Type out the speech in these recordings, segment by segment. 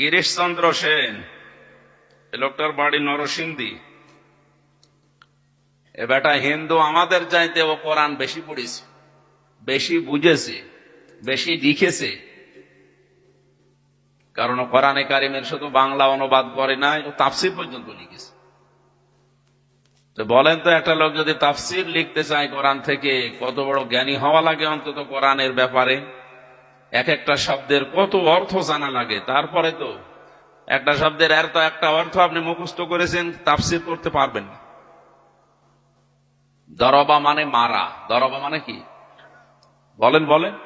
গিরিশচন্দ্র সেন লোকটার বাড়ি নরসিংদী। এ বেটা হিন্দু, আমাদের চাইতে ও কোরআন বেশি পড়েছে, বেশি বুঝেছে, বেশি লিখেছে। কারণ কোরআনে কারিমের শুধু বাংলা অনুবাদ করে নাই, ও তাফসির পর্যন্ত লিখেছে। তো বলেন তো, একটা লোক যদি তাফসির লিখতে চায় কোরআন থেকে, কত বড় জ্ঞানী হওয়া লাগে অন্তত কোরআনের ব্যাপারে? এক একটা শব্দের কত অর্থ জানা লাগে। তারপরে তো একটা শব্দের এর তো একটা অর্থ আপনি মুখস্থ করেছেন, তাফসির করতে পারবেন না। দরবা মানে মারা। দরবা মানে কি? বলেন বলেন।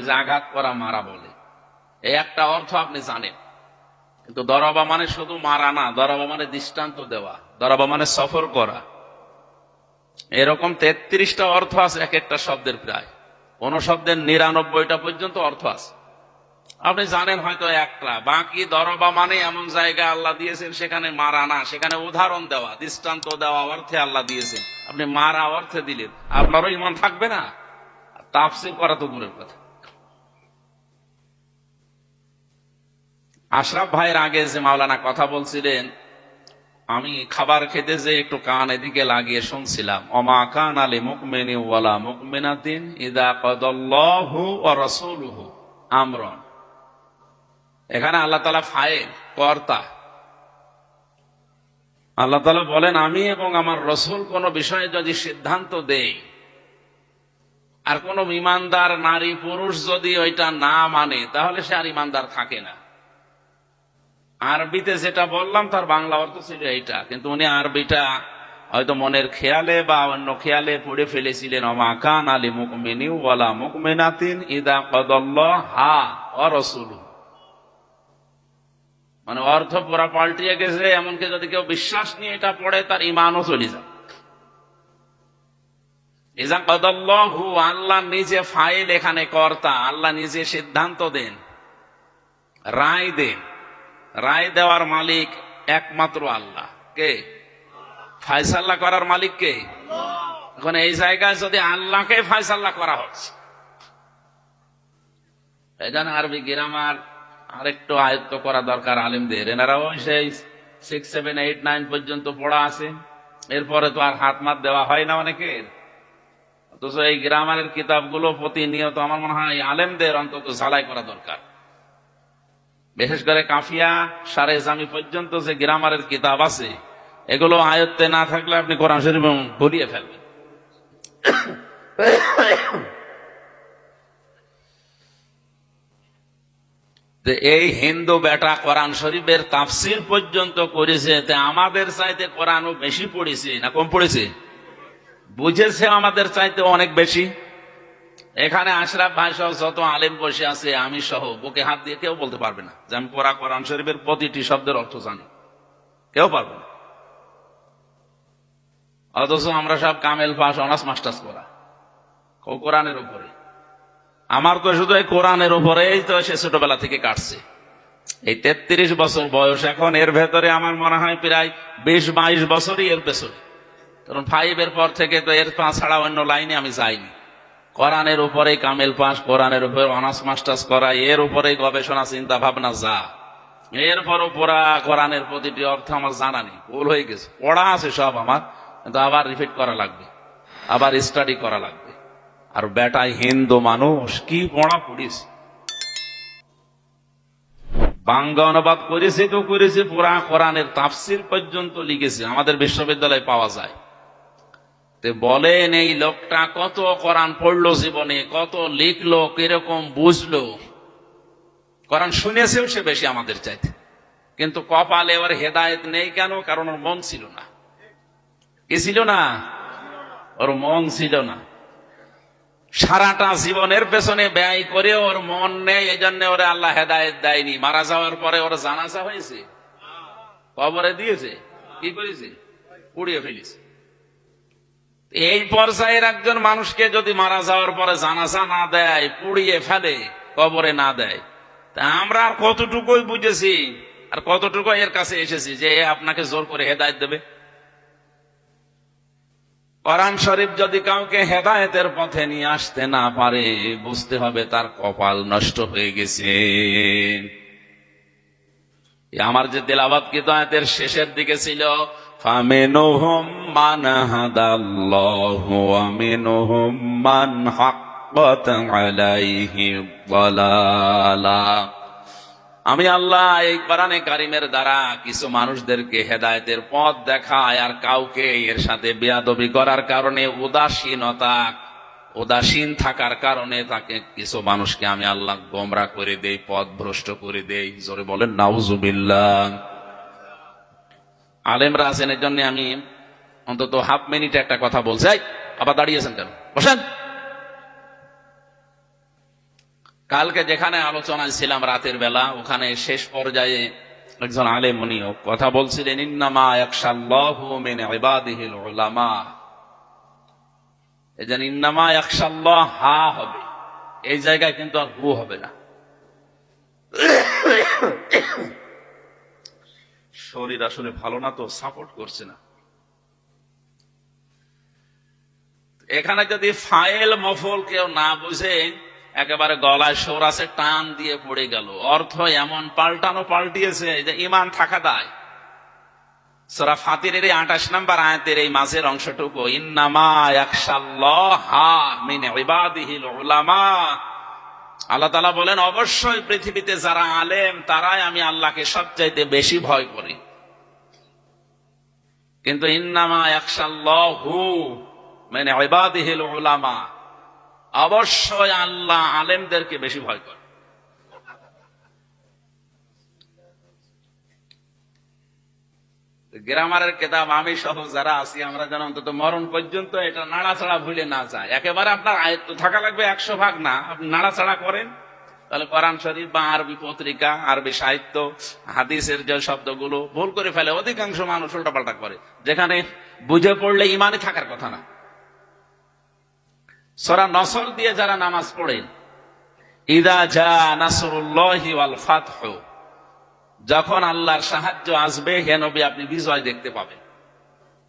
যে আঘাত করা মারা বলে। এই একটা অর্থ আপনি জানেন। কিন্তু দরবা মানে শুধু মারা না, দরবা মানে দৃষ্টান্ত দেওয়া। দরবা মানে সফর করা। এরকম তেত্রিশটা অর্থ আছে এক একটা শব্দের প্রায়। কোন শব্দের নিরানব্বইটা পর্যন্ত অর্থ আছে। আপনি জানেন হয়তো একটা বাকি দরবা মানে এমন জায়গা আল্লাহ দিয়েছেন সেখানে মারা না, সেখানে উদাহরণ দেওয়া, দৃষ্টান্ত দেওয়া অর্থে আল্লাহ দিয়েছেন। আপনি মারা অর্থে দিলেন, আপনারও ইমান থাকবে না। তাফসির করা তো দূরের কথা। আশরাফ ভাইয়ের আগে যে মাওলানা কথা বলছিলেন আমি খাবার খেতে যে একটু কান এদিকে লাগিয়ে শুনছিলাম, অমা কান আলী মুকমেনি ওয়ালা মুকমিনাতিন আমরন এখানে আল্লাহ তালা ফাইল কর্তা। আল্লাহ তালা বলেন, আমি এবং আমার রসুল কোন বিষয়ে যদি সিদ্ধান্ত দেই, আর কোন ইমানদার নারী পুরুষ যদি ওইটা না মানে তাহলে সে আর ইমানদার থাকে না। আরবিতে যেটা বললাম, তার বাংলা অর্থ ছিল এইটা। কিন্তু উনি আরবিটা হয়তো মনের খেয়ালে বা অন্য খেয়ালে পড়ে ফেলেছিলেন। অমাকান আলী মুকমিনী ওয়ালা মুকমিনাতিন ইদা কদল্লাহ হা অরসুল মানে অর্থ পুরা পাল্টিয়ে গেছে, এমনকি যদি কেউ বিশ্বাস নিয়ে এটা পড়ে, তার ইমানও চলে যায়। ইজা আল্লাহ নিজে ফাইল এখানে কর্তা, আল্লাহ নিজে সিদ্ধান্ত দেন, রায় দেন। রায় দেওয়ার মালিক একমাত্র আল্লাহ। কে? ফায়সাল্লাহ করার মালিক কে? এখন এই জায়গায় যদি আল্লাহকে ফায়সাল্লাহ করা হচ্ছে। আরবি গ্রামার আরেকটু আয়ত্ত করা দরকার আলিমদের। এনারাও সেই সিক্স সেভেন এইট নাইন পর্যন্ত পড়া আছে। এরপরে তো আর হাত মাত দেওয়া হয় না অনেকের। অথচ এই গ্রামারের কিতাবগুলো প্রতিনিয়ত আমার মনে হয় আলেমদের অন্তত ঝালাই করা দরকার। বিশেষ করে কাফিয়া সারে জামি পর্যন্ত যে গ্রামারের কিতাব আছে, এগুলো আয়ত্তে না থাকলে আপনি কোরআন শরীফ ভুলিয়ে ফেলবেন। এই হিন্দু বেটা কোরআন শরীফের তাফসির পর্যন্ত করেছে, তে আমাদের চাইতে কোরআনও বেশি পড়েছে না কম পড়েছে? বুঝেছে আমাদের চাইতে অনেক বেশি? এখানে আশরাফ ভাই সহ যত আলেম বসে আছে, আমি সহ, বুকে হাত দিয়ে কেউ বলতে পারবে না যে আমি পড়া কোরআন শরীফের প্রতিটি শব্দের অর্থ জানি। কেউ পারবে না। অথচ আমরা সব কামেল পাস অনার্স, মাস্টার্স করা। কোরআনের উপরে। আমার তো শুধু এই কোরআনের উপরেই তো সে ছোটবেলা থেকে কাটছে। এই তেত্রিশ বছর বয়স এখন, এর ভেতরে আমার মনে হয় প্রায় বিশ, বাইশ বছরই এর পেছনে। কারণ ফাইভ এর পর থেকে তো এর পা ছাড়া অন্য লাইনে আমি যাইনি। কোরআনের উপরে কামেল পাস, কোরআনের উপরে অনার্স, মাস্টার্স করা, এর উপরে গবেষণা, চিন্তা, ভাবনা, যা। এরপর পুরা কোরআনের প্রতিটি অর্থ আমার জানা নেই, ভুল হয়ে গেছে। পড়া আছে সব আমার, কিন্তু আবার রিপিট করা লাগবে, আবার স্টাডি করা লাগবে। আর বেটাই হিন্দু মানুষ, কি পড়া পড়িস? বাংলা অনুবাদ করেছে তো করেছে, পুরা কোরআনের তাফসির পর্যন্ত লিখেছে, আমাদের বিশ্ববিদ্যালয়ে পাওয়া যায়। বলেন, এই লোকটা কত কোরআন পড়ল জীবনে, কত লিখলো, কীরকম বুঝলো? কোরআন শুনেছেও সে বেশি আমাদের চাইতে। কিন্তু কপালে ওর হেদায়েত নেই কেন? কারণ ওর মন ছিল না। কি ছিল না? ওর মন ছিল না। সারাটা জীবনের পেছনে ব্যয় করে ওর মন নেই এই জন্য ওরে আল্লাহ হেদায়েত দেয়নি। মারা যাওয়ার পরে ওর জানাজা হয়েছে? কবরে দিয়েছে? কি করেছে? পুড়িয়ে ফেলেছে। এই পর্যায়ের একজন মানুষকে যদি মারা যাওয়ার পরে জানাজা না দেয়, পুড়িয়ে ফেলে, কবরে না দেয়, তা আমরা আর কতটুকুই বুঝেছি আর কতটুকু এর কাছে এসেছি যে আপনাকে জোর করে হেদায়ত দেবে? কোরআন শরীফ যদি কাউকে হেদায়েতের পথে নিয়ে আসতে না পারে, বুঝতে হবে তার কপাল নষ্ট হয়ে গেছে। আমার যে তেলাবাদ কিন্তু আয়াতের শেষের দিকে ছিল? আমি আল্লাহ এই কোরআনে কারিমের দ্বারা কিছু মানুষদেরকে হেদায়েতের পথ দেখায় আর কাউকে এর সাথে বেয়াদবি করার কারণে উদাসীনতা উদাসীন থাকার কারণে তাকে কিছু মানুষকে আমি আল্লাহ গোমরা করে দেই পথ ভ্রষ্ট করে দেই। জোরে বলেন, নাউজুবিল্লাহ। আলেমরা আছেন, এর জন্য আমি অন্তত হাফ মিনিটে একটা কথা বলছি। আবার দাঁড়িয়েছেন কেন? বসেন। কালকে যেখানে আলোচনায় ছিলাম রাতের বেলা, ওখানে শেষ পর্যায়ে একজন আলেম, উনিও কথা বলছিলেন, ইন্নামা একশাল্লাহু মিন উলামা। ইন্নামা একশাল্লাহ হা হবে। এই জায়গায় কিন্তু আর হু হবে না। শরীর আসলে ভালো না তো সাপোর্ট করছে না। এখানে যদি ফাইল মফল কেউ না বুঝে, একেবারে গলায় সোর আছে টান দিয়ে পড়ে গেল। অর্থ এমন পাল্টানো পাল্টিয়েছে যে, ইমান থাকা দায়। সোরা ফাতিরের এই আঠাশ নাম্বার আয়াতের এই মাঝের অংশটুকু আল্লাহ তালা বলেন, অবশ্যই পৃথিবীতে যারা আলেম, তারাই আমি আল্লাহকে সবচাইতে বেশি ভয় করি। কিন্তু ইন্নামা একশাল্লাহু মানে উলামা। অবশ্যই আল্লাহ আলেমদেরকে বেশি ভয় করে। গ্রামারের কেতাব, আমি সহ যারা আছি, আমরা যেন অন্তত মরণ পর্যন্ত এটা নাড়াচাড়া ভুলে না যায় একেবারে আপনার আয়ত্ত থাকা লাগবে একশো ভাগ না, আপনি নাড়াচাড়া করেন। তাহলে কোরআন শরীফ বা আরবি পত্রিকা, আরবি সাহিত্য, হাদিসের যে শব্দগুলো, ভুল করে ফেলে অধিকাংশ মানুষ উল্টাপাল্টা করে। যেখানে বুঝে পড়লে ইমানে থাকার কথা না। সরা নসর দিয়ে যারা নামাজ পড়েন, ইদা যা নাসরুল্লাহি ওয়াল ফাতহ যখন আল্লাহর সাহায্য আসবে, হে নবী, আপনি বিজয় দেখতে পাবেন।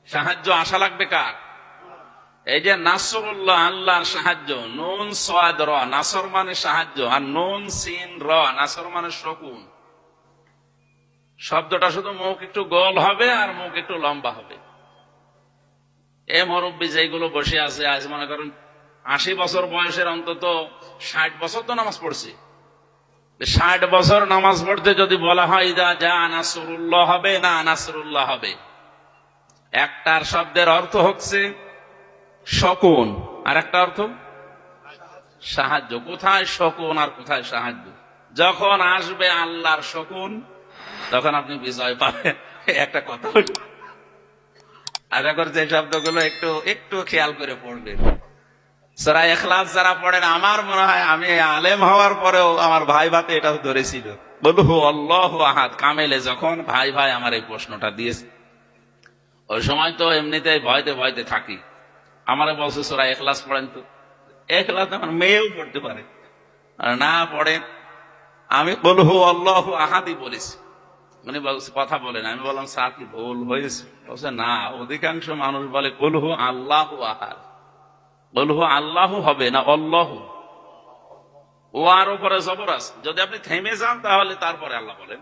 সাহায্য আশা লাগবে কার? এই যে নাসরুল্লাহ আল্লাহর সাহায্য, নুন, সোয়াদ, র, নাসর মানে সাহায্য, আর নুন, সিন, র, নাসর মানে শকুন। শব্দটা শুধু মুখ একটু গোল হবে আর মুখ একটু লম্বা হবে। এ মুরব্বী যেগুলো বসে আছে, আজ মনে করেন আশি বছর বয়সের অন্তত ষাট বছর তো নামাজ পড়ছে। ষাট বছর নামাজ পড়তে যদি বলা হয়, যা যা, নাসরুল্লাহ হবে, না, নাসরুল্লাহ হবে। একটার শব্দের অর্থ হচ্ছে শকুন। আর একটা অর্থ? সাহায্য। কোথায় শকুন আর কোথায় সাহায্য? যখন আসবে আল্লাহর শকুন, তখন আপনি বিজয় পাবেন। একটা কথা আশা করছি এই শব্দগুলো একটু একটু খেয়াল করে পড়বেন। সারা এখলাস যারা পড়েন, আমার মনে হয় আমি আলেম হওয়ার পরেও আমার ভাই ভাতে এটা ধরেছিল। বলু আল্লাহ আহাদ। কামেলে যখন ভাই ভাই আমার এই প্রশ্নটা দিয়েছে, ওই সময় তো এমনিতে ভয়তে ভয়তে থাকি। আমার বলছে, সোরা এখলাস পড়েন তো? এখলাস আমার মেয়েও পড়তে পারে। আর না পড়ে। আমি বলহু আল্লাহ আহাদি বলেছি। উনি বলছে, কথা বলেন। আমি বললাম, স্যার, কি ভুল হয়েছে? বলছে, না। অধিকাংশ মানুষ বলে বলহু আল্লাহ আহাদ। বলহু আল্লাহ হবে না অল্লাহ? ও আর উপরে জবর আছে যদি আপনি থেমে যান তাহলে তারপরে আল্লাহ বলেন।